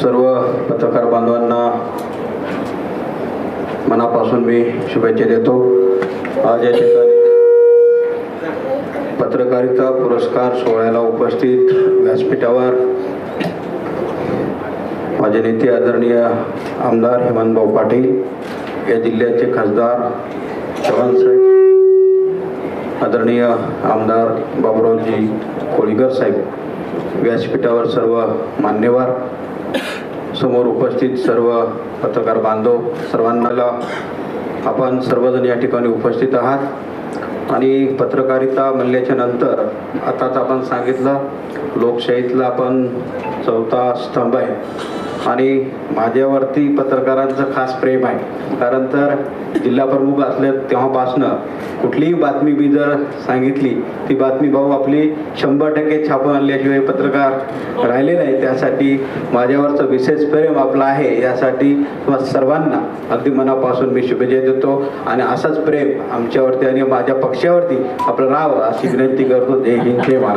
सर्व पत्रकार बांधवांना मनापासून मी शुभेच्छा देतो. आज या ठिकाणी पत्रकारिता पुरस्कार सोहळ्याला उपस्थित व्यासपीठावर माझे नेते आदरणीय आमदार हेमंतभाऊ पाटील या जिल्ह्याचे खासदार चव्हाणसाहेब आदरणीय आमदार बाबुरावजी कोळीकर साहेब व्यासपीठावर सर्व मान्यवर समोर उपस्थित सर्व पत्रकार बांधव सर्वांना आपण सर्वजण या ठिकाणी उपस्थित आहात. आणि पत्रकारिता म्हणल्याच्या नंतर आताच आपण सांगितलं लोकशाहीतला आपण चौथा स्तंभ आहे. आणि माझ्यावरती पत्रकारांचं खास प्रेम आहे. कारण तर जिल्हा प्रमुख तेव्हापासनं कुठलीही बातमी मी जर सांगितली ती बातमी भाऊ आपली शंभर टक्के छापून आणल्याशिवाय पत्रकार राहिले नाही त्यासाठी माझ्यावरचं विशेष प्रेम आपलं आहे यासाठी सर्वांना अगदी मनापासून मी शुभेच्छा देतो. आणि असंच प्रेम आमच्यावरती आणि माझ्या पक्षावरती आपलं राहावं अशी विनंती करतो. जय हिंद जय